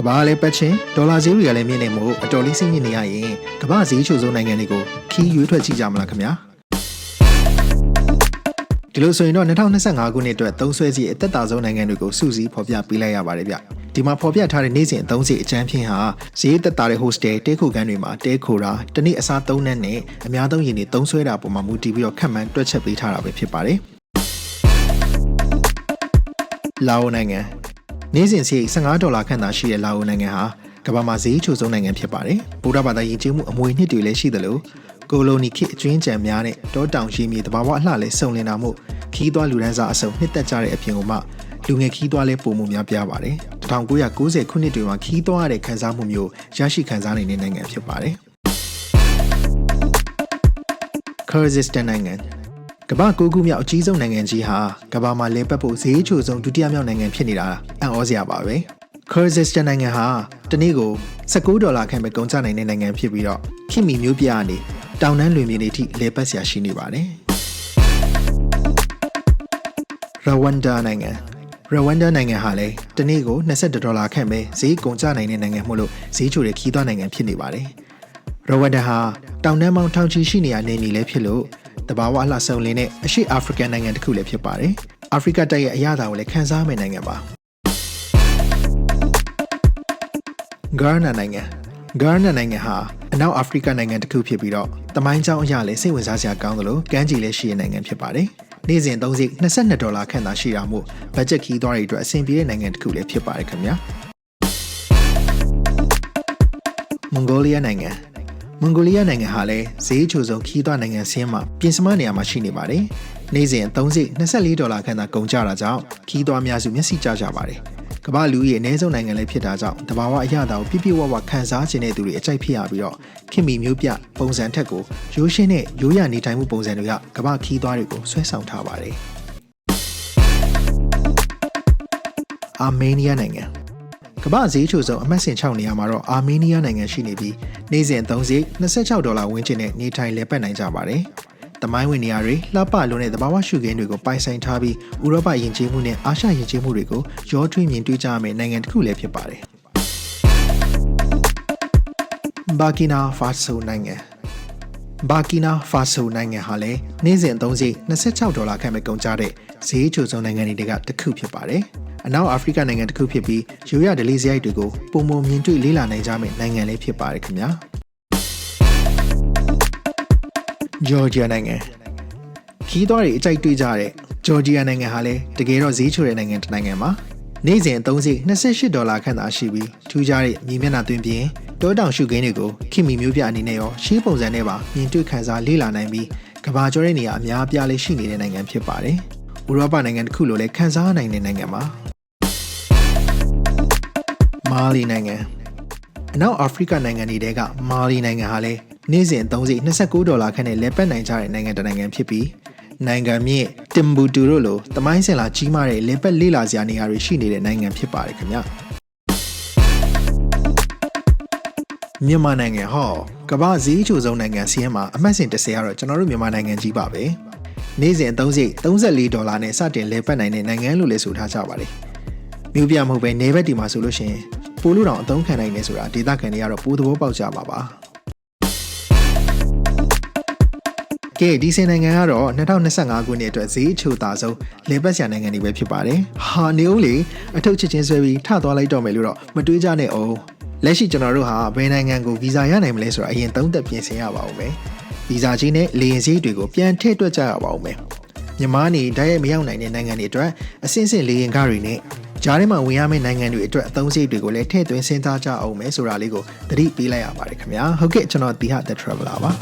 ကမ္ဘာလည်းပတ်ချင်းဒေါ်လာဈေးတွေကလည်းမြင့်နေမို့အတော်လေးစိတ်ညစ်နေရရင်ကမ္ဘာဈေးချိုဆုံးနိုင်ငံတွေကိုခီးရွေးထွက်ကြည့်ကြမလားခင်ဗျာဒီလိုဆိုရင်တော့2025ခုနှစ်အတွက်သုံးဆွဲစီအသက်တာဆုံးနိုင်ငံတွေကိုစုစည်းဖော်ပြပေးလိုက်ရပါတယ်ဗျဒီမှာဖော်ပြထားတဲ့နေ့စဉ်အသုံးစီအကျန်းဖြင့်ဟာဈေးသက်တာတဲ့ hostel တဲခိုခန်းတွေမှာတဲခိုတာတနေ့အစားသုံးနဲ့နဲ့အများသုံးရင်တွေသုံးဆွဲတာပုံမှာမူတည်ပြီးတော့ခက်မှန်းတွက်ချက်ပေးထားတာပဲဖြစ်ပါတယ်လာအိုနိုင်ငံ နေ့စဉ်စီ15ဒေါ်လာခန့်သာရှိတဲ့လာအိုနိုင်ငံဟာကမ္ဘာမှာဈေးချိုဆုံးနိုင်ငံဖြစ်ပါတယ်ဗုဒ္ဓဘာသာယဉ်ကျေးမှုအမွေနှစ်တွေလည်းရှိသလိုကိုလိုနီခေတ်အကျွင်းကြံများနဲ့တောတောင်ရှိမြေတဘာဝအလှလဲစုံလင်တာမို့ခီးသွွားလူဒန်းစားအစုံနှစ်သက်ကြတဲ့အပြင်ကမှလူငယ်ခီးသွွားလဲပုံမှုများပြားပါတယ်1990ခုနှစ်တွေမှာခီးသွွားရတဲ့ခန်းစားမှုမျိုးရရှိခန်းစားနေတဲ့နိုင်ငံဖြစ်ပါတယ် Kyrgyzstan နိုင်ငံ ကမ္ဘာကိုခုမြောက်အကြီးဆုံးနိုင်ငံကြီးဟာကမ္ဘာမှာလဲပတ်ဖို့ဈေးချိုဆုံးဒုတိယမြောက်နိုင်ငံဖြစ်နေတာအံ့ဩစရာပါပဲ Kyrgyzstan နိုင်ငံဟာတနေ့ကို19ဒေါ်လာခန့်ပဲကုန်ကျနိုင်တဲ့နိုင်ငံဖြစ်ပြီးတော့ခိမီမျိုးပြကနေတောင်တန်းလွင်မြေတွေထိလဲပတ်စရာရှိနေပါတယ်ရဝမ်ဒါနိုင်ငံရဝမ်ဒါနိုင်ငံဟာလည်းတနေ့ကို22ဒေါ်လာခန့်ပဲဈေးကုန်ကျနိုင်တဲ့နိုင်ငံမို့လို့ဈေးချိုတဲ့ခီးသွွားနိုင်ငံဖြစ်နေပါတယ်ရဝမ်ဒါဟာတောင်တန်းပေါင်းထောင်ချီရှိနေရနေနေလည်းဖြစ်လို့ တဘာဝအလှဆုံလင်းတဲ့အရှေ့အာဖရိကန်နိုင်ငံတစ်ခုလည်းဖြစ်ပါတယ်အာဖရိကတိုက်ရဲ့အရသာကိုလည်းခန်းစားမယ့်နိုင်ငံပါဂါနာနိုင်ငံဂါနာနိုင်ငံဟာအနောက်အာဖရိကနိုင်ငံတစ်ခုဖြစ်ပြီးတော့တမိုင်းကြောင်းအရာလည်းစိတ်ဝင်စားစရာကောင်းသလိုကမ်းခြေလည်းရှိတဲ့နိုင်ငံဖြစ်ပါတယ်။နေ့စဉ်သုံးစိ22ဒေါ်လာခန့်သာရှိတာမို့ဘတ်ဂျက်ခီးသွားတွေအတွက်အဆင်ပြေတဲ့နိုင်ငံတစ်ခုလည်းဖြစ်ပါတယ်ခင်ဗျာ။မွန်ဂိုလီးယားနိုင်ငံ မွန်ဂိုလီးယားနိုင်ငံဟာလည်းဈေးချိုဆုံးခီးသွားနိုင်ငံဆင်းမှာပြင်စမနေရာမှာရှိနေပါတယ်။နေ့စဉ်သုံးစိ24ဒေါ်လာခန့်သာကုန်ကျတာကြောင့်ခီးသွားများစုမျက်စိကျကြပါတယ်။ကမ္ဘာလူကြီးအနည်းဆုံးနိုင်ငံလည်းဖြစ်တာကြောင့်တဘာဝအရသာကိုပြည့်ပြည့်ဝဝခံစားခြင်းတဲ့သူတွေအကြိုက်ဖြစ်ရပြီးတော့ခင်မီမျိုးပြပုံစံထက်ကိုရိုးရှင်းတဲ့ရိုးရနေထိုင်မှုပုံစံတွေကကမ္ဘာခီးသွားတွေကိုဆွဲဆောင်ထားပါတယ်။အာမေးနီးယားနိုင်ငံ ကမ္ဘာဈေးချိုဆုံးအမှတ်စဉ်6နေရာမှာတော့အာမေးနီးယားနိုင်ငံရှိနေပြီးနေ့စဉ်သုံးစိ26ဒေါ်လာဝန်းကျင်နဲ့နေထိုင်လည်ပတ်နိုင်ကြပါတယ်။တမိုင်းဝင်နေရာတွေလှပလွန်းတဲ့သဘာဝရှုခင်းတွေကိုပိုင်ဆိုင်ထားပြီးဥရောပယဉ်ကျေးမှုနဲ့အာရှယဉ်ကျေးမှုတွေကိုရောထွေးမြင်တွေ့ကြရမယ့်နိုင်ငံတစ်ခုလည်းဖြစ်ပါတယ်။ဘာကီနာဖာဆိုနိုင်ငံဘာကီနာဖာဆိုနိုင်ငံဟာလည်းနေ့စဉ်အသုံးစရိတ်26ဒေါ်လာခန့်ပဲကုန်ကျတဲ့ဈေးချိုဆုံးနိုင်ငံတွေကတစ်ခုဖြစ်ပါတယ်။ အနောက်အာဖရိကနိုင်ငံတစ်ခုဖြစ်ပြီးရိုးရဒလေးစရိုက်တွေကိုပုံမမြင်တွေ့လေးလာနိုင်ကြမယ့်နိုင်ငံလေးဖြစ်ပါတယ်ခင်ဗျာ။ဂျော်ဂျီယာနိုင်ငံခီးသွားတွေအကြိုက်တွေ့ကြတဲ့ဂျော်ဂျီယာနိုင်ငံဟာလည်းတကယ်တော့ဈေးချိုတဲ့နိုင်ငံတစ်နိုင်ငံပါနေ့စဉ်အသုံးစိ28ဒေါ်လာခန့်သာရှိပြီးထူးခြားတဲ့မြေမျက်နှာသွင်းပြင်တောတောင်ရှုခင်းတွေကိုခင်မီမျိုးပြအနေနဲ့ရောရှေးပုံစံနဲ့ပါမြင်တွေ့ခံစားလေ့လာနိုင်ပြီးကဘာကျော်တဲ့နေရာအများအပြားလေးရှိနေတဲ့နိုင်ငံဖြစ်ပါတယ်။ဥရောပနိုင်ငံတစ်ခုလိုလည်းခံစားနိုင်တဲ့နိုင်ငံပါ။ မာလီနိုင်ငံအနောက်အာဖရိကနိုင်ငံတွေကမာလီနိုင်ငံဟာလည်းနေ့စဉ်အသုံးစရိတ်29ဒေါ်လာခန့်နဲ့လဲပတ်နိုင်ကြတဲ့နိုင်ငံတစ်နိုင်ငံဖြစ်ပြီးနိုင်ငံမြင့်တင်ဘူတူတို့လိုတမိုင်းစင်လာကြီးမားတဲ့လဲပတ်လေးလာစရာနေရာတွေရှိနေတဲ့နိုင်ငံဖြစ်ပါတယ်ခင်ဗျမြန်မာနိုင်ငံဟောကမ္ဘာဈေးချိုဆုံးနိုင်ငံစီးရင်မှာအမှတ်စဉ်30ကတော့ကျွန်တော်တို့မြန်မာနိုင်ငံကြီးပါပဲနေ့စဉ်အသုံးစရိတ်34ဒေါ်လာနဲ့စတင်လဲပတ်နိုင်တဲ့နိုင်ငံလို့လည်းဆိုထားကြပါတယ် မြို့ပြမဟုတ်ပဲနေဘက်ဒီမှာဆိုလို့ရှိရင်ပိုလို့တောင်အသုံးခံနိုင်နေဆိုတာဒေသခံတွေကတော့ပိုးသဘောပေါက်ကြပါပါကဲဒီစင်နိုင်ငံကတော့2025ခုနှစ်အတွက်ဈေးချိုတာဆုံးလေပတ်ဆရာနိုင်ငံတွေပဲဖြစ်ပါတယ်ဟာနေဦးလေအထုပ်ချစ်ချင်းဆွဲပြီးထသွားလိုက်တော့မယ်လို့တော့မတွေးကြနဲ့အောင်လက်ရှိကျွန်တော်တို့ဟာဘယ်နိုင်ငံကိုဗီဇာရနိုင်မလဲဆိုတာအရင်သုံးသပ်ပြင်ဆင်ရပါဦးမယ်ဗီဇာကြီးနဲ့လေရင်စည်းတွေကိုပြန်ထည့်တွက်ကြရပါဦးမယ်မြန်မာနေဓာတ်ရိုက်မရောက်နိုင်တဲ့နိုင်ငံတွေအတွက်အစင်းစင်လေရင်ကားတွေနဲ့ ဂျားထဲမှာဝင်ရမယ့်နိုင်ငံတွေအတွက်အသုံးစရိတ်တွေကိုလည်းထည့်သွင်းစဉ်းစားကြအောင်မယ်ဆိုတာလေးကိုသတိပေးလိုက်ရပါတယ်ခင်ဗျာဟုတ်ကဲ့ကျွန်တော်ဒီဟာ The Traveler ပါ